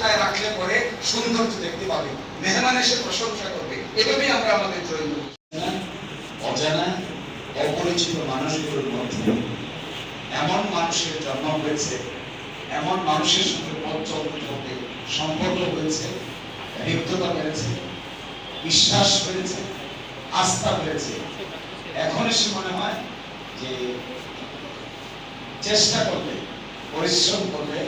কোথায় রাখলে পরে সৌন্দর্য দেখতে পাবে, মেহমান এসে প্রশংসা করবে, এভাবেই আমরা আমাদের চরিত্র অজানা, অপরিচিত মানুষগুলোর মধ্যে এমন মানুষের জন্ম হয়েছে, এমন মানুষের সঙ্গে পথ চলতে চলতে সম্পর্ক হয়েছে রিক্ততা বেড়েছে বিশ্বাস বেড়েছে আস্থা বেড়েছে এখন এসে মনে হয় যে চেষ্টা করলে, পরিশ্রম করলে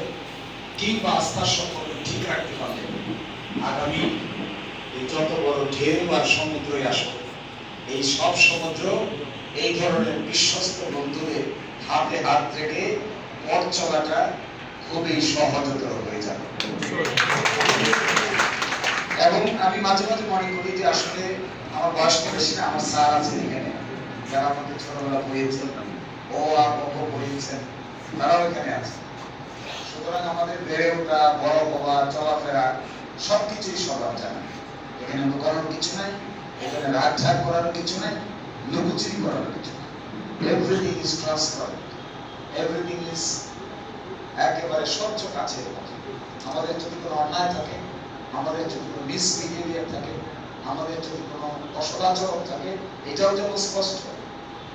কিংবা আস্থার সম্পর্ক ঠিক রাখতে পারলে আগামী যত বড় ঢেউ আর সমুদ্রই আসুক, এই সব সমুদ্র এই ধরনের বিশ্বস্ত বন্ধুদের হাতে হাত রেখে পথ চলাটা খুবই সহজতর হয়ে যাবে। এবং আমি মাঝে মাঝে মনে করি যে আসলে আমার বয়স বেশি না, আমার স্যার আছে এখানে। যারা আমাকে ছোটবেলা পড়িয়েছেন ও আর পড়িয়েছেন তারাও এখানে আছে সুতরাং আমাদের বেড়ে ওঠা, বড় হওয়া, চলাফেরা সবকিছুই সবার জানা। এখানে লুকানোর কিছু নাই, এখানে রাগ ঝাগ করার কিছু নাই, লুকোচুরি করার কিছু everything is transparent everything is একেবারে স্বচ্ছ মতো। আমাদের যদি কোনো অন্যায় থাকে, আমাদের যদি কোনো মিসবিহেভিয়ার থাকে, আমাদের যদি কোনো অসদাচরণ থাকে, এটাও যেমন স্পষ্ট।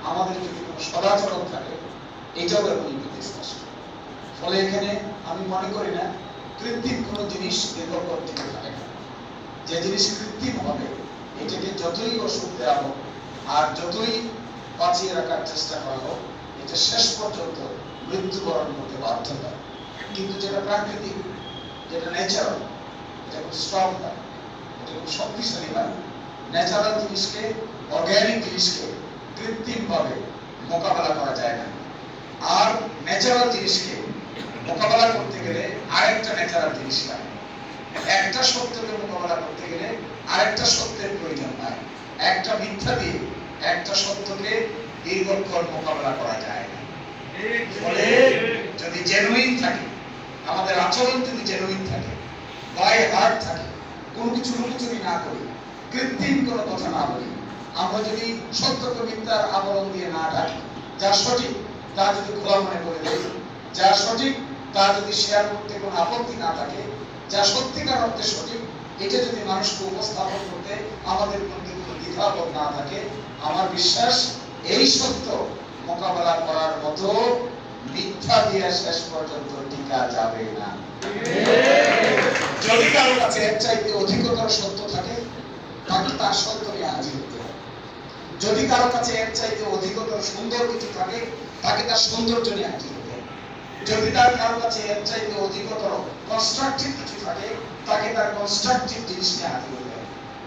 আমাদের যদি কোনো সদাচরণ থাকে, এটাও এমন স্পষ্ট। ফলে এখানে আমি মনে করি না, কৃত্রিম কোনো জিনিস দীর্ঘক্ষণ টিকে থাকে না। যে জিনিস কৃত্রিম হবে, এটাকে যতই ওষুধ দেওয়া হোক আর যতই বাঁচিয়ে রাখার চেষ্টা করা হোক, এটা শেষ পর্যন্ত মৃত্যুবরণ করতে বাধ্য হয়। কিন্তু যেটা প্রাকৃতিক, যেটা ন্যাচারাল এটা খুব স্ট্রং হয় এটা খুব শক্তিশালী হয় ন্যাচারাল জিনিসকে অর্গ্যানিক জিনিসকে কৃত্রিমভাবে মোকাবেলা করা যায় না। আর ন্যাচারাল জিনিসকে মোকাবেলা করতে গেলে আরেকটা ন্যাচারাল জিনিস লাগে। একটা সত্যকে মোকাবেলা করতে গেলে আরেকটা সত্যের প্রয়োজন হয়। একটা মিথ্যা দিয়ে একটা সত্যকে দীর্ঘক্ষণ মোকাবেলা করা যায় না। ফলে যদি জেনুইন থাকে, আমাদের আচরণ যদি জেনুইন থাকে বাই হার্ট থাকে, কোনো কিছু লুকোচুরি না করি, কৃত্রিম কোনো কথা না বলি, আমরা যদি সত্যকে মিথ্যার আবরণ দিয়ে না ঢাকি, যা সঠিক, তা যদি খোলা মনে করে দেই, যা সঠিক তা যদি শেয়ার করতে কোনো আপত্তি না থাকে, যা সত্যিকার অর্থে সঠিক, এটা যদি মানুষকে উপস্থাপন করতে আমাদের মধ্যে কোনো দ্বিধাবোধ না থাকে, আমার বিশ্বাস এই সত্য মোকাবেলা করার মতো মিথ্যা দিয়ে শেষ পর্যন্ত টিকা যাবে না। যদি কারও কাছে এর চাইতে অধিকতর সত্য থাকে, তাকে তার সত্য নিয়ে হাজির হতে হবে যদি কারও কাছে এর চাইতে অধিকতর সুন্দর কিছু থাকে, তাকে তার সৌন্দর্য নিয়ে হাজির হতে তার কারও কাছে এর চাইতে অধিকতর কনস্ট্রাকটিভ কিছু থাকে, তাকে তার কনস্ট্রাকটিভ জিনিস নিয়ে হতে হবে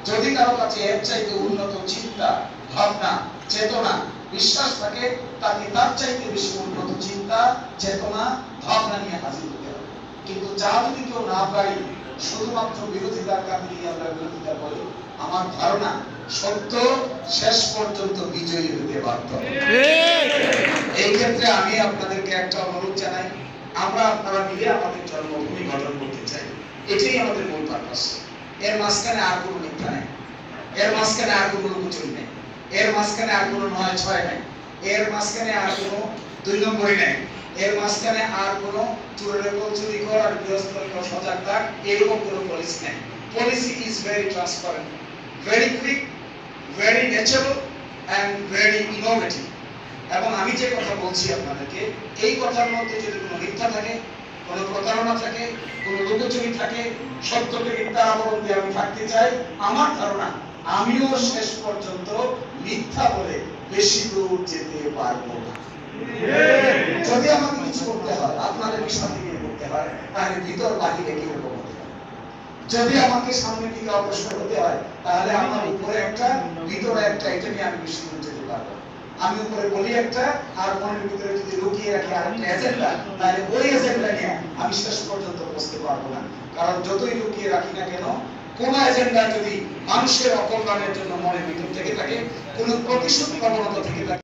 যদি কারও কাছে এর চাইতে উন্নত চিন্তা, ভাবনা, চেতনা, বিশ্বাস থাকে, তাকে তার চাইতে বেশি উন্নত চিন্তা, চেতনা, ভাবনা নিয়ে হাজির হতে হবে। কিন্তু যা যদি কেউ না পারি শুধুমাত্র বিরোধিতার কারণে যদি আমরা বিরোধিতা করি। আমার ধারণা সত্য শেষ পর্যন্ত বিজয়ী হতে বাধ্য। এই ক্ষেত্রে আমি আপনাদেরকে একটা অনুরোধ জানাই। আমরা আপনারা মিলে আমাদের জন্মভূমি গঠন করতে চাই। এটাই আমাদের মূল পারপাস এর মাঝখানে আর কোনো মিথ্যা নেই। এর মাঝখানে আর কোনো লুকোচুরি নেই। এর মাঝখানে আর কোনো নয় ছয় নেই। এর মাঝখানে আর কোনো দুই নম্বরই নেই। এর মাঝখানে আর কোনো চোরের চুরি কর আর গৃহস্থের সজাগ থাক, এরকম কোনো পলিসি নেই। Policy is very transparent very quick very natural and very innovative এবং আমি যে কথা বলছি আপনাদেরকে, এই কথার মধ্যে যদি কোনো মিথ্যা থাকে, কোনো প্রতারণা থাকে, কোনো লুকোচুরি থাকে, সত্যকে মিথ্যা আবরণ দিয়ে আমি থাকতে চাই, আমার ধারণা, আমিও শেষ পর্যন্ত মিথ্যা বলে বেশি দূর যেতে পারব না। যদি আমাকে কিছু করতে হয়, আপনাদের সাথে গিয়ে করতে হয়? তাহলে ভিতর বাহিরে কি রকম হতে যদি আমাকে সামনের দিকে অগ্রসর হতে হয়, তাহলে আমার উপরে একটা, ভিতরে একটা, এটা নিয়ে আমি বেশি দূর যেতে পারব। আমি উপরে বলি একটা, আর মনের ভিতরে যদি লুকিয়ে রাখি আর একটা এজেন্ডা তাহলে ওই এজেন্ডা নিয়ে আমি শেষ পর্যন্ত বসতে পারব না। কারণ যতই লুকিয়ে রাখি না কেন, কোন এজেন্ডা যদি মানুষের অকল্যাণের জন্য মনের ভিতর থেকে থাকে, কোন প্রতিশোধ প্রবণতা থেকে থাকে